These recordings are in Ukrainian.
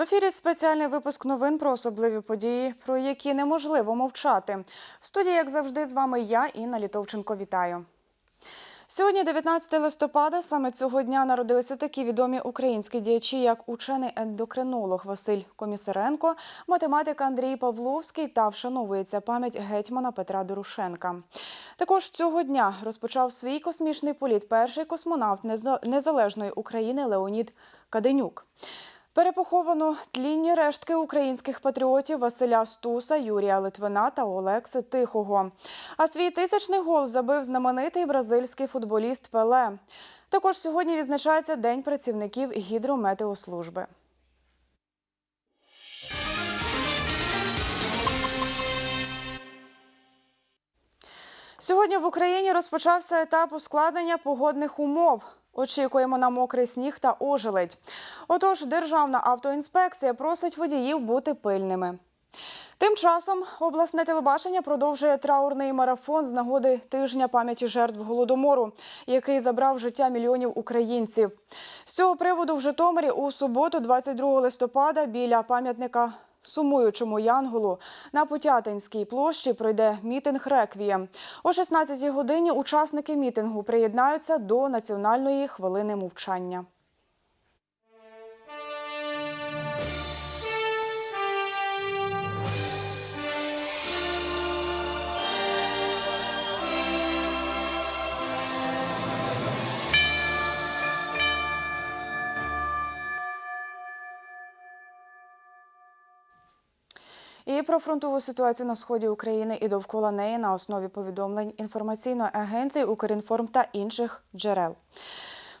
В ефірі спеціальний випуск новин про особливі події, про які неможливо мовчати. В студії, як завжди, з вами я, Інна Літовченко. Вітаю. Сьогодні, 19 листопада, саме цього дня народилися такі відомі українські діячі, як учений ендокринолог Василь Комісаренко, математик Андрій Павловський та вшановується пам'ять гетьмана Петра Дорошенка. Також цього дня розпочав свій космічний політ перший космонавт Неза- незалежної України Леонід Каденюк. Перепоховано тлінні рештки українських патріотів Василя Стуса, Юрія Литвина та Олекси Тихого. А свій тисячний гол забив знаменитий бразильський футболіст Пеле. Також сьогодні відзначається День працівників гідрометеослужби. Сьогодні в Україні розпочався етап ускладнення погодних умов. Очікуємо на мокрий сніг та ожеледь. Отож, Державна автоінспекція просить водіїв бути пильними. Тим часом обласне телебачення продовжує траурний марафон з нагоди тижня пам'яті жертв голодомору, який забрав життя мільйонів українців. З цього приводу в Житомирі у суботу, 22 листопада, біля пам'ятника сумуючому Янголу на Путятинській площі пройде мітинг реквієм. О 16-й годині учасники мітингу приєднаються до національної хвилини мовчання. Про фронтову ситуацію на сході України і довкола неї на основі повідомлень інформаційної агенції Укрінформ та інших джерел.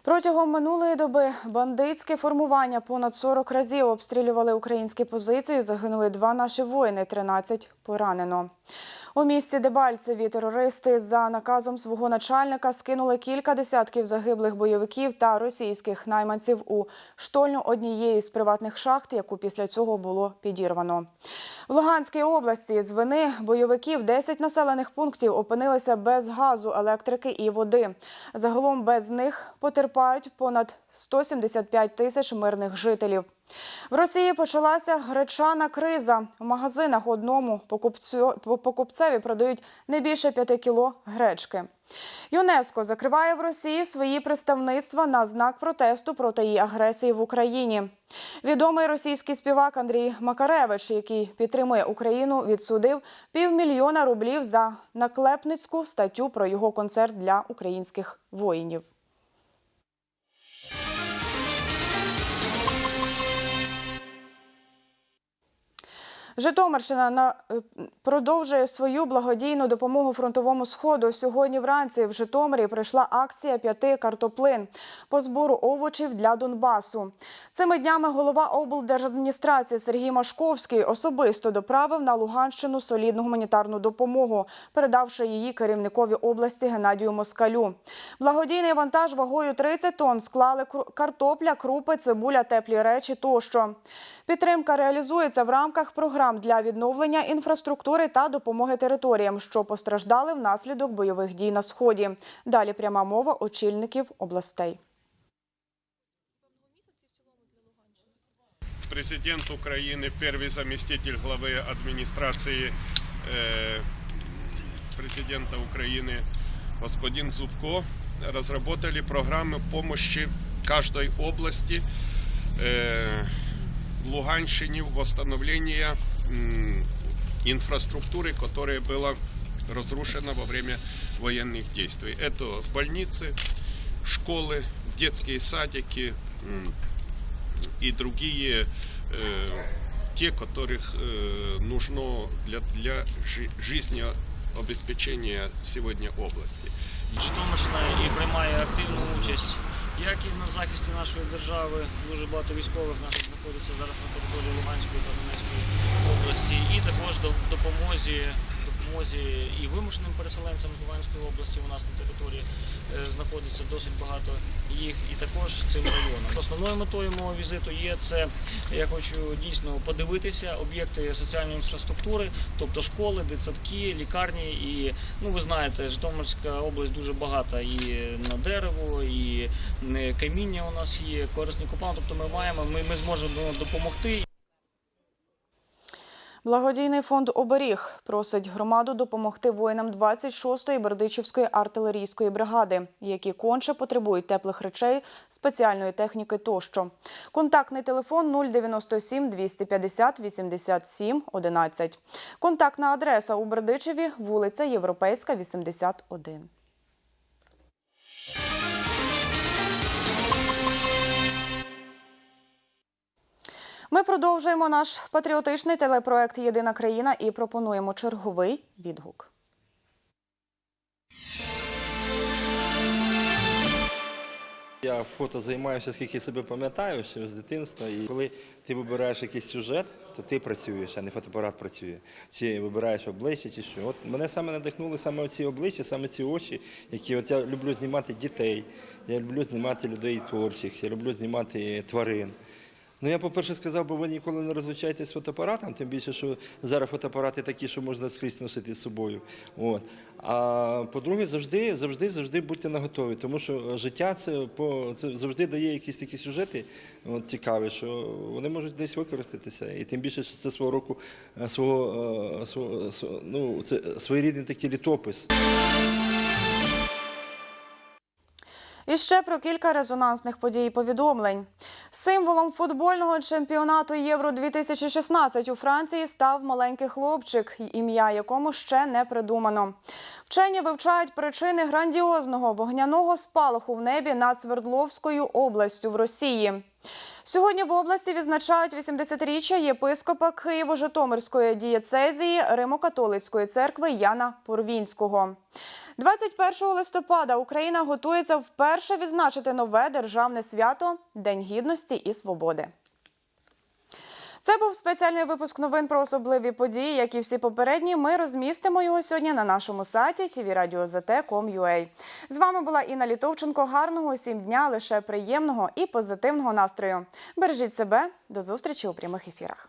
Протягом минулої доби бандитське формування понад 40 разів обстрілювали українські позиції. Загинули два наші воїни, 13 поранено. У місті Дебальцеві терористи за наказом свого начальника скинули кілька десятків загиблих бойовиків та російських найманців у штольню однієї з приватних шахт, яку після цього було підірвано. В Луганській області з вини бойовиків 10 населених пунктів опинилися без газу, електрики і води. Загалом без них потерпають понад 175 тисяч мирних жителів. В Росії почалася гречана криза. В магазинах одному покупцю- по- покупцеві продають не більше 5 кіло гречки. ЮНЕСКО закриває в Росії свої представництва на знак протесту проти її агресії в Україні. Відомий російський співак Андрій Макаревич, який підтримує Україну, відсудив півмільйона рублів за наклепницьку статтю про його концерт для українських воїнів. Житомирщина на е, продовжує свою благодійну допомогу фронтовому сходу. Сьогодні вранці в Житомирі прийшла акція п'яти картоплин по збору овочів для Донбасу. Цими днями голова облдержадміністрації Сергій Машковський особисто доправив на Луганщину солідну гуманітарну допомогу, передавши її керівникові області Геннадію Москалю. Благодійний вантаж вагою 30 тонн склали картопля, крупи, цибуля, теплі речі тощо. Підтримка реалізується в рамках програм для відновлення інфраструктури та допомоги територіям, що постраждали внаслідок бойових дій на сході. Далі пряма мова очільників областей. Президент Украины, первый заместитель главы администрации э, президента Украины господин Зубко разработали программы помощи каждой области э, в Луганщине в восстановлении м, инфраструктуры, которая была разрушена во время военных действий. Это больницы, школы, детские садики, м, и другие э, те, которых э, нужно для, для жи- жизнеобеспечения сегодня области. Житомирщина і приймає активну участь як і на захисті нашої держави. Дуже багато військових наших знаходиться зараз на території Луганської та Донецької області, і також до допомозі, допомозі і вимушеним переселенцям з Луганської області у нас на території е, знаходиться досить багато їх, і також цим районом. Основною метою мого візиту є це. Я хочу дійсно подивитися об'єкти соціальної інфраструктури, тобто школи, дитсадки, лікарні. І ну ви знаєте, Житомирська область дуже багата і на дерево, і каміння у нас є, корисні копалини. Тобто ми маємо, ми, ми зможемо допомогти. Благодійний фонд Оберіг просить громаду допомогти воїнам 26-ї Бердичівської артилерійської бригади, які конче потребують теплих речей, спеціальної техніки тощо. Контактний телефон 097 250 87 11. Контактна адреса у Бердичеві, вулиця Європейська, 81. Ми продовжуємо наш патріотичний телепроект Єдина країна і пропонуємо черговий відгук. Я фото займаюся, скільки себе пам'ятаю, ще з дитинства. І коли ти вибираєш якийсь сюжет, то ти працюєш, а не фотоапарат працює. Чи вибираєш обличчя, чи що. От мене саме надихнули саме ці обличчя, саме ці очі, які от я люблю знімати дітей, я люблю знімати людей творчих, я люблю знімати тварин. Ну я, по-перше, сказав, бо ви ніколи не розлучаєтесь з фотоапаратом, тим більше, що зараз фотоапарати такі, що можна скрізь носити з собою. От. А по-друге, завжди, завжди, завжди будьте наготові, тому що життя це по це завжди дає якісь такі сюжети от, цікаві, що вони можуть десь використатися. І тим більше, що це свого року е, свого, е, свого, свого ну, це своєрідний такий літопис. І ще про кілька резонансних подій і повідомлень. Символом футбольного чемпіонату Євро 2016 у Франції став маленький хлопчик, ім'я якому ще не придумано. Вчені вивчають причини грандіозного вогняного спалаху в небі над Свердловською областю в Росії. Сьогодні в області відзначають 80-річчя єпископа Києво-Житомирської дієцезії Римо-католицької церкви Яна Порвінського. 21 листопада Україна готується вперше відзначити нове державне свято День гідності і свободи. Це був спеціальний випуск новин про особливі події, як і всі попередні. Ми розмістимо його сьогодні на нашому сайті tvradio.zt.com.ua. З вами була Інна Літовченко. Гарного усім дня, лише приємного і позитивного настрою. Бережіть себе. До зустрічі у прямих ефірах.